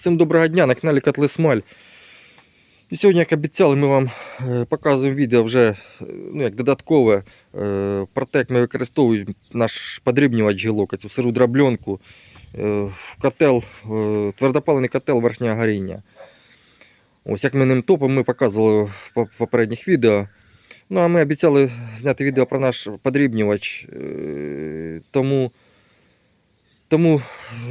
Всім доброго дня на каналі Котли Смаль. І сьогодні, як обіцяли, ми вам е, показуємо відео вже е, ну, як додаткове е, про те, як ми використовуємо наш подрібнювач гілок, цю сиру дробльонку в котел, твердопалений котел верхнього горіння. Ось як ми ним топимо, ми показували в попередніх відео. Ну, а ми обіцяли зняти відео про наш подрібнювач. Тому, тому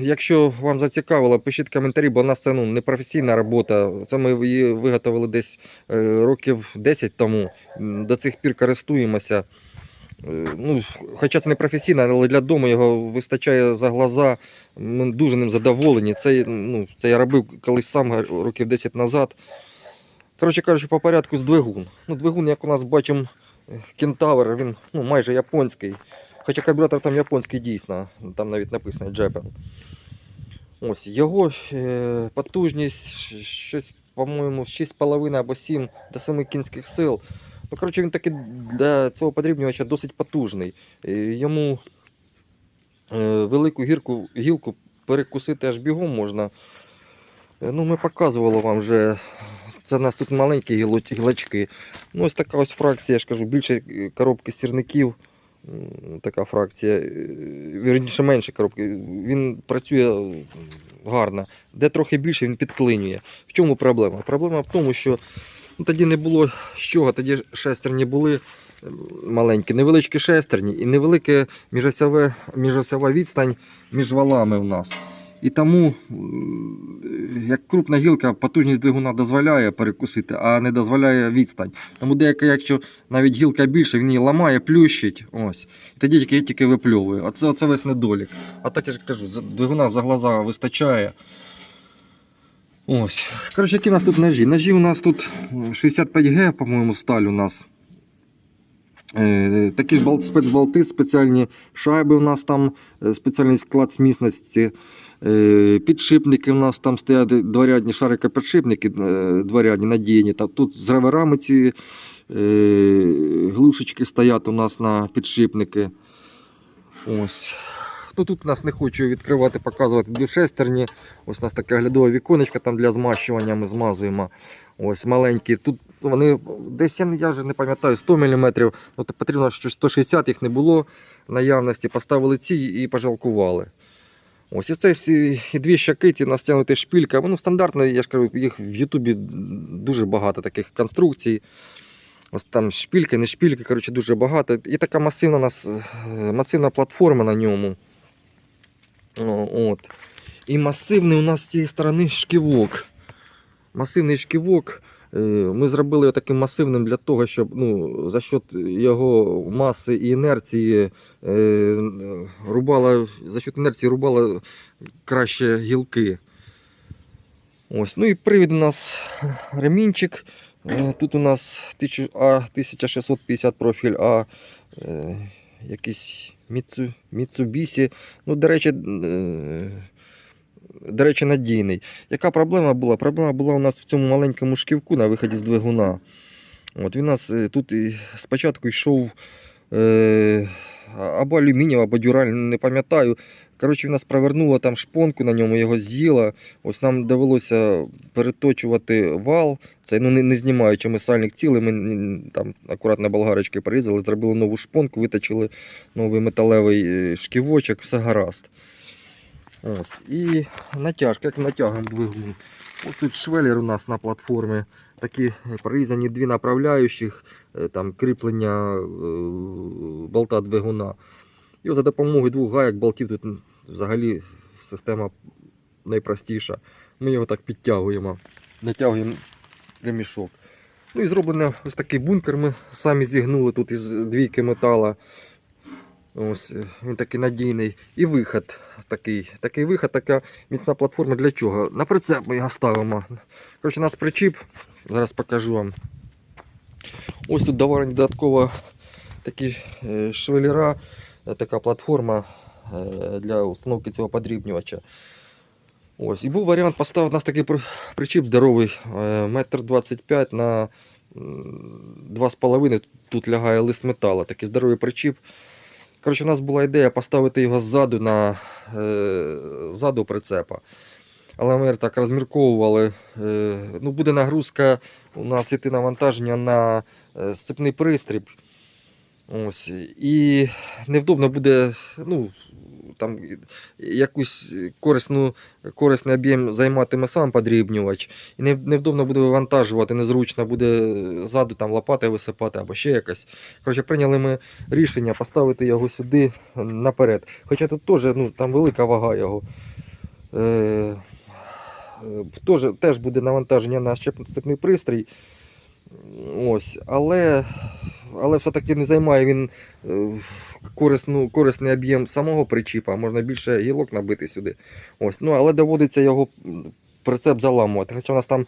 Якщо вам зацікавило, пишіть коментарі, бо у нас це ну, не професійна робота. Це ми її виготовили десь е, років 10 тому. До цих пір користуємося. Е, Ну, хоча це не професійно, але для дому його вистачає за глаза. Ми дуже ним задоволені. Це, ну, це я робив колись сам років 10 назад. Коротше кажучи, по порядку з двигун. Ну, двигун, як у нас бачимо, кентавр, він ну, майже японський. Хоча карбюратор там японський дійсно, там навіть написано Japan. Ось його е, потужність щось, по-моєму, 6,5 або 7 до 7 кінських сил. Ну, коротше, він таки для цього подрібнювача досить потужний. Е, Йому е, велику гірку, гілку перекусити аж бігом можна. Е, Ну, ми показували вам вже. Це в нас тут маленькі гіло- гілочки. Ну, ось така ось фракція, я ж кажу, більше е, коробки сірників. Така фракція. е, Вірніше менше коробки. Він працює гарно. Де трохи більше, він підклинює. В чому проблема? Проблема в тому, що ну, тоді не було з чого, тоді шестерні були маленькі, невеличкі шестерні і невелика міжосьове- відстань між валами в нас. І тому, як крупна гілка, потужність двигуна дозволяє перекусити, а не дозволяє відстань. Тому деяка, якщо навіть гілка більше, він її ламає, плющить. Ось. І тоді тільки, тільки випльовує. Оце, оце весь недолік. А так я ж кажу, двигуна за глаза вистачає. Ось. Коротше, які у нас тут ножі? Ножі у нас тут 65Г, по-моєму, сталь у нас. Е, Такі спецбалти, спеціальні шайби у нас там, е, спеціальний склад смісності. Е, Підшипники у нас там стоять дворядні шарикопідшипники дворядні, надійні. Тут з реверами ці глушечки стоять у нас на підшипники. Ось. Ну, тут у нас не хочу відкривати, показувати дві шестерні. Ось у нас таке глядове віконечко там для змащування ми змазуємо. Ось маленькі. Тут вони десь я, не- я вже не пам'ятаю 100 мм. Ну, потрібно що 160 їх не було наявності. Поставили ці і пожалкували. Ось і це всі і дві щаки, ці настягнути шпилька. Ну, стандартно, я ж кажу, їх в Ютубі дуже багато таких конструкцій. Ось там шпильки, не шпильки, коротше, дуже багато. І така масивна е, масивна платформа на ньому. От. І масивний у нас з цієї сторони шківок. Масивний шківок. е, Ми зробили його таким масивним для того, щоб ну, за счет його маси і інерції е, рубала, за счет інерції рубала краще гілки. Ось. Ну і привід у нас ремінчик. Е, Тут у нас А 1650 профіль, а якийсь Міцу, Міцубісі. Ну, до речі, е, до речі, надійний. Яка проблема була? Проблема була у нас в цьому маленькому шківку на виході з двигуна. От він у нас е, тут спочатку йшов е, або алюмінієв, або дюраль, не пам'ятаю. Коротше, він нас провернуло там шпонку на ньому, його з'їла. Ось нам довелося переточувати вал. Це ну, не, не знімаючи ми сальник цілий, ми там акуратно болгарочки порізали, зробили нову шпонку, виточили новий металевий е, шківочок, все гаразд. Ось. І натяжка, як натягом двигун. Ось тут швелер у нас на платформі. Такі прорізані дві направляючих, е, там кріплення е, болта двигуна. І за допомогою двох гаяк болтів тут взагалі система найпростіша. Ми його так підтягуємо, натягуємо ремішок. Ну і зроблений ось такий бункер. Ми самі зігнули тут із двійки метала. Ось е, він такий надійний. І виход такий. Такий виход, така міцна платформа для чого? На прицеп ми його ставимо. Коротше, у нас причіп. Зараз покажу вам. Ось тут доварені додатково такі е, швелера, е, така платформа для установки цього подрібнювача. Ось. І був варіант поставити у нас такий причіп здоровий, е, метр 25 на 2,5 тут лягає лист металу, такий здоровий причіп. Коротше, у нас була ідея поставити його ззаду на е, ззаду прицепа. але ми так розмірковували. Е, ну, буде нагрузка у нас іти навантаження на е, сцепний пристріб. Ось. І невдобно буде ну, там, якусь корисну, корисний об'єм займатиме сам подрібнювач. І не, невдобно буде вивантажувати, незручно буде ззаду там лопати висипати або ще якось. Коротше, прийняли ми рішення поставити його сюди наперед. Хоча тут теж ну, там велика вага його. Е, теж буде навантаження на щепний пристрій. Ось, але, але все-таки не займає він е, корисну, корисний об'єм самого причіпа, можна більше гілок набити сюди. Ось, ну, але доводиться його прицеп заламувати. Хоча у нас там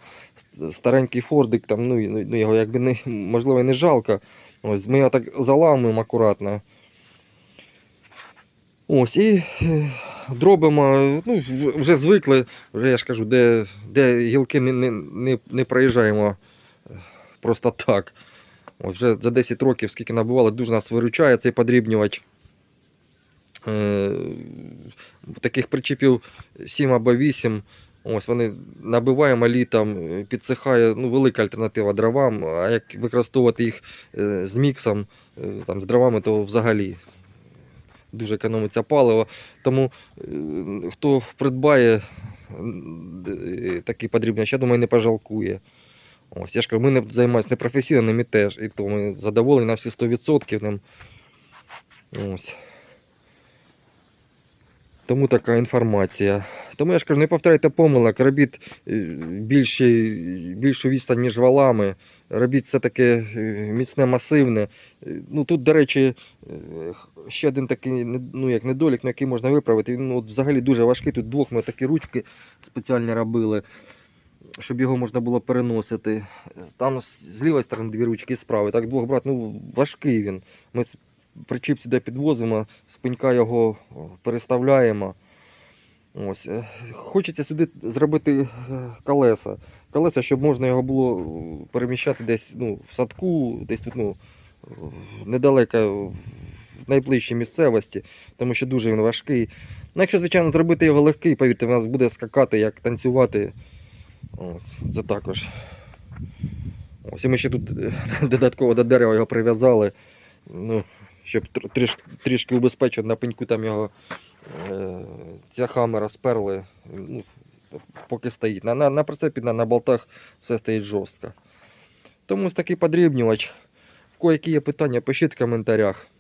старенький фордик, там, ну, ну, його якби не, можливо не жалко. Ось, ми його так заламуємо акуратно. Ось, і е, дробимо, ну, вже звикли, вже я ж кажу, де, де гілки не, не, не, не проїжджаємо е, просто так. Вже за 10 років, скільки набували, дуже нас виручає цей подрібнювач. Е, таких причіпів 7 або 8. Ось вони набиваємо літом, е, підсихає ну, велика альтернатива дровам. А як використовувати їх е, з міксом, там, з дровами, то взагалі дуже економиться паливо. Тому хто придбає такий подрібняч, я думаю, не пожалкує. Ось, я ж кажу, ми не займаємося непрофесійно, ними теж. І то ми задоволені на всі 100% ним. Ось. Тому така інформація. Тому я ж кажу, не повторяйте помилок, робіть е, більші, більшу відстань між валами, робіть все таке міцне, масивне. Е, Ну, тут, до речі, е, ще один такий ну, як недолік, на який можна виправити. Він ну, от, взагалі дуже важкий. Тут двох ми такі ручки спеціальні робили, щоб його можна було переносити. Там з лівої сторони дві ручки, з правої. Так двох брат, ну важкий він. Ми причіп сюди підвозимо, з пенька його переставляємо. Ось. е, Хочеться сюди зробити е, колеса. Колеса, щоб можна його було переміщати десь ну, в садку, десь тут ну, недалеко в найближчій місцевості, тому що дуже він важкий. Ну, якщо, звичайно, зробити його легкий, повірте, у нас буде скакати, як танцювати. От, це також. Ось і ми ще тут е, додатково до дерева його прив'язали. Ну, щоб тр- тріш, трішки убезпечити на пеньку там його е, цяхами розперли. Ну, поки стоїть. На, на, на прицепі, на, на болтах все стоїть жорстко. Тому ось такий подрібнювач. В кого які є питання, пишіть в коментарях.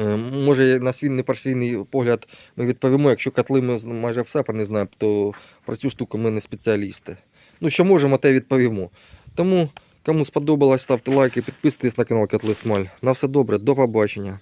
Е, Може, на свій непарфійний погляд ми відповімо, якщо котли ми майже все не знаємо, то про цю штуку ми не спеціалісти. Ну, що можемо, те відповімо. Тому, кому сподобалось, ставте лайки, підписуйтесь на канал Котли Смаль. На все добре, до побачення.